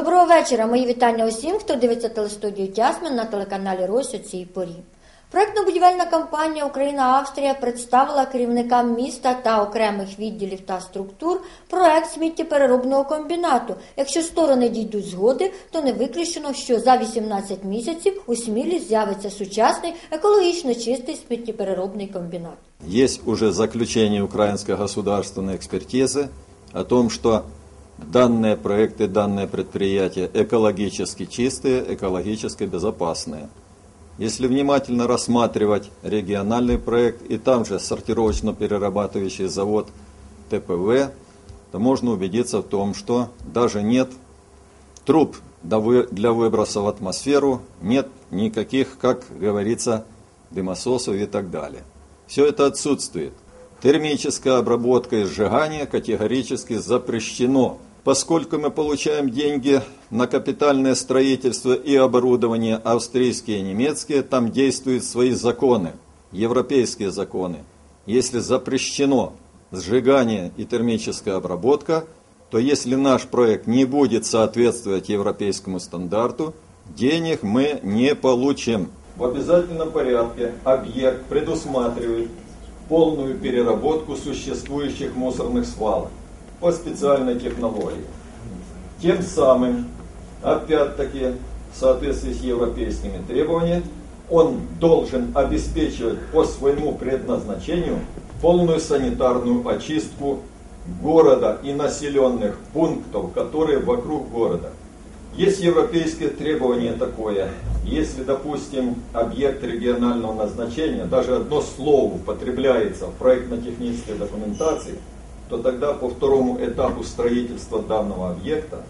Доброго вечора. Мої вітання усім, хто дивиться телестудію Тясмин на телеканалі Рось у цій порі. Проектно-будівельна компанія Україна-Австрія представила керівникам міста та окремих відділів та структур проект сміттєпереробного комбінату. Якщо сторони дійдуть згоди, то не виключено, що за 18 місяців у Смілі з'явиться сучасний екологічно чистий сміттєпереробний комбінат. Есть уже заключение украинской государственной экспертизы о том, что данные проекты, данные предприятия экологически чистые, экологически безопасные. Если внимательно рассматривать региональный проект и там же сортировочно-перерабатывающий завод ТПВ, то можно убедиться в том, что даже нет труб для вы- для выброса в атмосферу, нет никаких, как говорится, дымососов и так далее. Все это отсутствует. Термическая обработка и сжигание категорически запрещено. Поскольку мы получаем деньги на капитальное строительство и оборудование австрийские и немецкие, там действуют свои законы, европейские законы. Если запрещено сжигание и термическая обработка, то если наш проект не будет соответствовать европейскому стандарту, денег мы не получим. В обязательном порядке объект предусматривает полную переработку существующих мусорных свалок по специальной технологии. Тем самым, опять-таки, в соответствии с европейскими требованиями, он должен обеспечивать по своему предназначению полную санитарную очистку города и населенных пунктов, которые вокруг города. Есть европейское требование такое. Если, допустим, объект регионального назначения, даже одно слово употребляется в проектно-технической документации, то тогда по второму этапу строительства данного объекта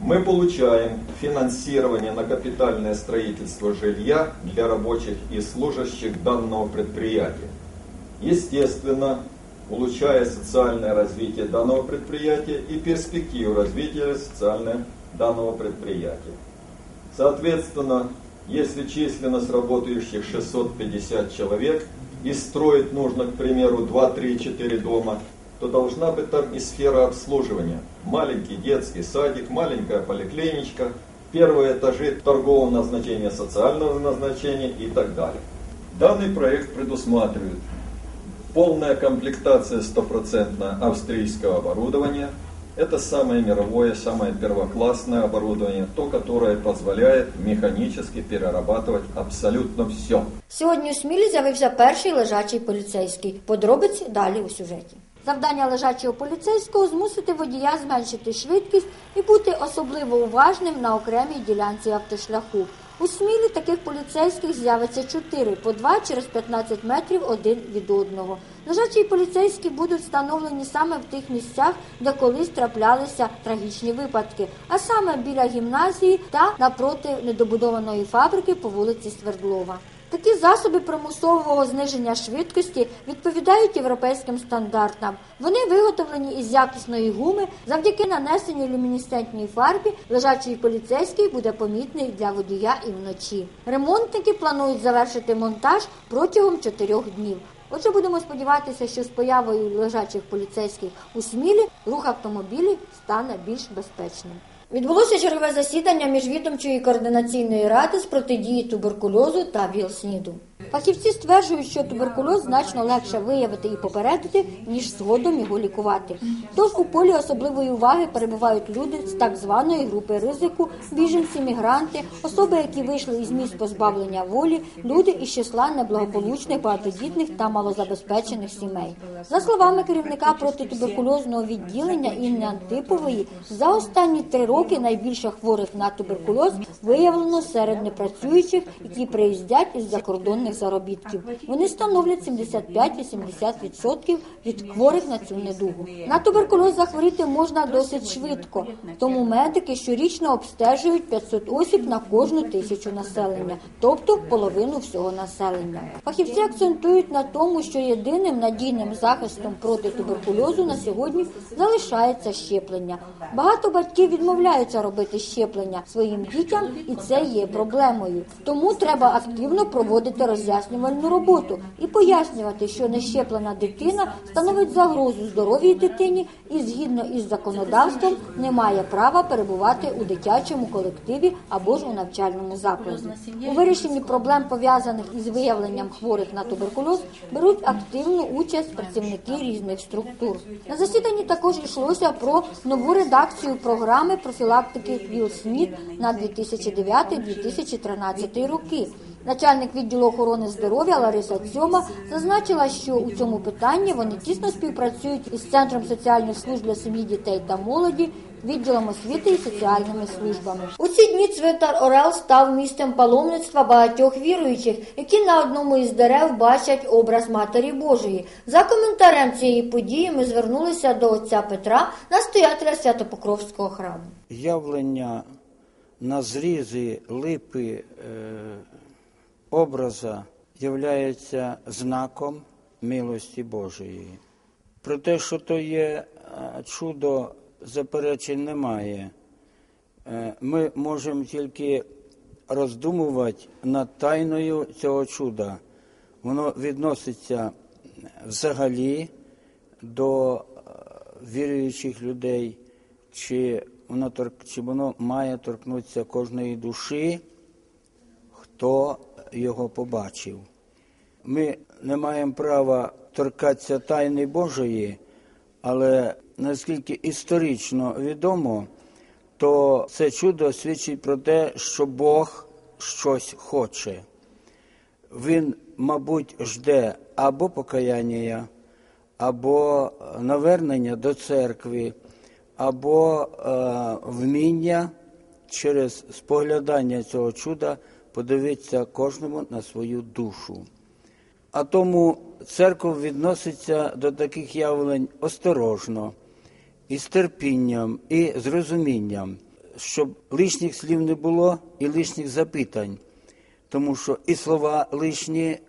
мы получаем финансирование на капитальное строительство жилья для рабочих и служащих данного предприятия. Естественно, улучшая социальное развитие данного предприятия и перспективу развития социального данного предприятия. Соответственно, если численность работающих 650 человек и строить нужно, к примеру, 2, 3, 4 дома, то должна быть там и сфера обслуживания. Маленький детский садик, маленькая поликлиничка, первые этажи торгового назначения, социального назначения и так далее. Данный проект предусматривает полная комплектация стопроцентно австрийского оборудования. Это самое мировое, самое первоклассное оборудование, то, которое позволяет механически перерабатывать абсолютно все. Сьогодні у Смілі з'явився перший лежачий поліцейський. Подробиці далі у сюжеті. Завдання лежачого поліцейського змусити водія зменшити швидкість і бути особливо уважним на окремій ділянці автошляху. У Смілі таких поліцейських з'явиться чотири, по два через 15 метрів один від одного. Лежачі поліцейські будуть встановлені саме в тих місцях, де колись траплялися трагічні випадки, а саме біля гімназії та напроти недобудованої фабрики по вулиці Свердлова. Такі засоби примусового зниження швидкості відповідають європейським стандартам. Вони виготовлені із якісної гуми. Завдяки нанесенню люмінесцентній фарбі лежачий поліцейський буде помітний для водія і вночі. Ремонтники планують завершити монтаж протягом чотирьох днів. Отже, будемо сподіватися, що з появою лежачих поліцейських у Смілі рух автомобілів стане більш безпечним. Відбулося чергове засідання міжвідомчої координаційної ради з протидії туберкульозу та ВІЛ-СНІДу. Фахівці стверджують, що туберкульоз значно легше виявити і попередити, ніж згодом його лікувати. Тож у полі особливої уваги перебувають люди з так званої групи ризику, біженці, мігранти, особи, які вийшли із місць позбавлення волі, люди із числа неблагополучних, багатодітних та малозабезпечених сімей. За словами керівника протитуберкульозного відділення Інни Антипової, за останні три роки найбільше хворих на туберкульоз виявлено серед непрацюючих, які приїздять із закордонних заробітків. Вони становлять 75-80% від хворих на цю недугу. На туберкульоз захворіти можна досить швидко, тому медики щорічно обстежують 500 осіб на кожну тисячу населення, тобто половину всього населення. Фахівці акцентують на тому, що єдиним надійним захистом проти туберкульозу на сьогодні залишається щеплення. Багато батьків відмовляються робити щеплення своїм дітям, і це є проблемою. Тому треба активно проводити роз'яснювальну роботу і пояснювати, що нещеплена дитина становить загрозу здоров'ю дитині і згідно із законодавством не має права перебувати у дитячому колективі або ж у навчальному закладі. У вирішенні проблем пов'язаних із виявленням хворих на туберкульоз беруть активну участь працівники різних структур. На засіданні також йшлося про нову редакцію програми профілактики ВІЛ-СНІД на 2009-2013 роки. Начальник відділу охорони здоров'я Лариса Цьома зазначила, що у цьому питанні вони тісно співпрацюють із Центром соціальних служб для сім'ї, дітей та молоді, відділом освіти і соціальними службами. У ці дні цвинтар Орел став місцем паломництва багатьох віруючих, які на одному із дерев бачать образ Матері Божої. За коментарем цієї події ми звернулися до отця Петра, настоятеля Святопокровського храму. явлення на зрізи липи е, образа являється знаком милості Божої. Про те, що то є е, чудо, заперечень немає. Е, Ми можемо тільки роздумувати над тайною цього чуда. Воно відноситься взагалі до е, віруючих людей, чи воно, чи воно має торкнутися кожної душі, хто його побачив. Ми не маємо права торкатися тайни Божої, але наскільки історично відомо, то це чудо свідчить про те, що Бог щось хоче. Він, мабуть, жде або покаяння, або е, навернення до церкви, або е, вміння через споглядання цього чуда подивитися кожному на свою душу. А тому церква відноситься до таких явлень осторожно, і з терпінням, і з розумінням, щоб лишніх слів не було і лишніх запитань, тому що і слова лишні, е,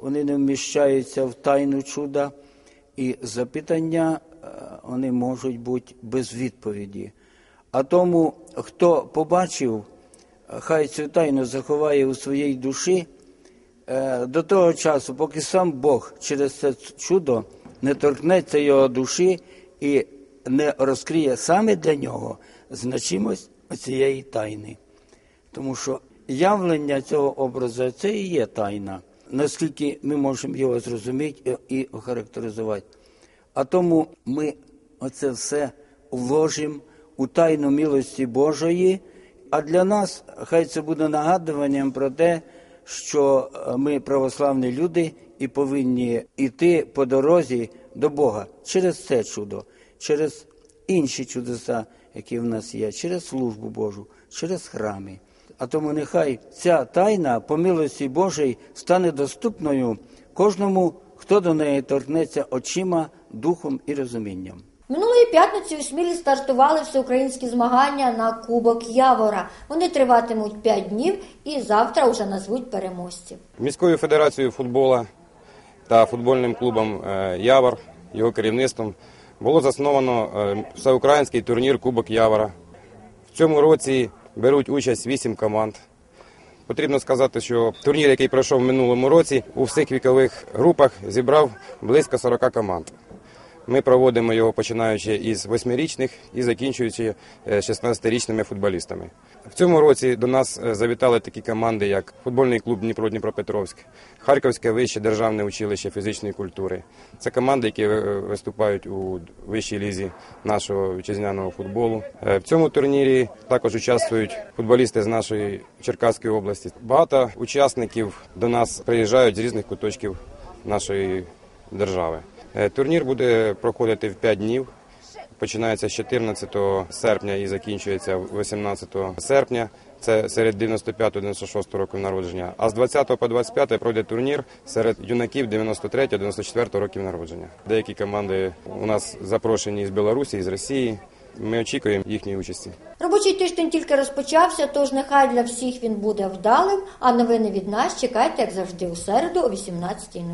вони не вміщаються в тайну чуда, і запитання е, вони можуть бути без відповіді. А тому, хто побачив, хай цю тайну заховає у своїй душі е, до того часу, поки сам Бог через це чудо не торкнеться його душі і не розкриє саме для нього значимость цієї тайни. Тому що явлення цього образу це і є тайна, наскільки ми можемо його зрозуміти і охарактеризувати. А тому ми оце все вложимо у тайну милості Божої, а для нас хай це буде нагадуванням про те, що е, ми православні люди і повинні йти по дорозі до Бога через це чудо, через інші чудеса, які в нас є, через службу Божу, через храми. А тому нехай ця тайна по милості Божій стане доступною кожному, хто до неї торкнеться очима, духом і розумінням. Минулої п'ятниці у Смілі стартували всеукраїнські змагання на Кубок Явора. Вони триватимуть 5 днів і завтра вже назвуть переможців. Міською федерацією футболу та футбольним клубом е, Явор, його керівництвом, було засновано е, всеукраїнський турнір Кубок Явора. В цьому році беруть участь вісім команд. Потрібно сказати, що турнір, який пройшов в минулому році, у всіх вікових групах зібрав близько 40 команд. Ми проводимо його починаючи із восьмирічних і закінчуючи е, 16-річними футболістами. В цьому році до нас е, завітали такі команди, як футбольний клуб Дніпро Дніпропетровськ, Харківське вище державне училище фізичної культури. Це команди, які е, виступають у вищій лізі нашого вітчизняного футболу. Е, В цьому турнірі також участвують футболісти з нашої Черкаської області. Багато учасників до нас приїжджають з різних куточків нашої держави. Е, Турнір буде проходити в 5 днів. Починається з 14 серпня і закінчується 18 серпня. Це серед 95-96 років народження. А з 20 по 25 пройде турнір серед юнаків 93-94 років народження. Деякі команди у нас запрошені з Білорусі, з Росії. Ми очікуємо їхньої участі. Робочий тиждень тільки розпочався, тож нехай для всіх він буде вдалим. А новини від нас чекайте, як завжди, у середу о 18.05.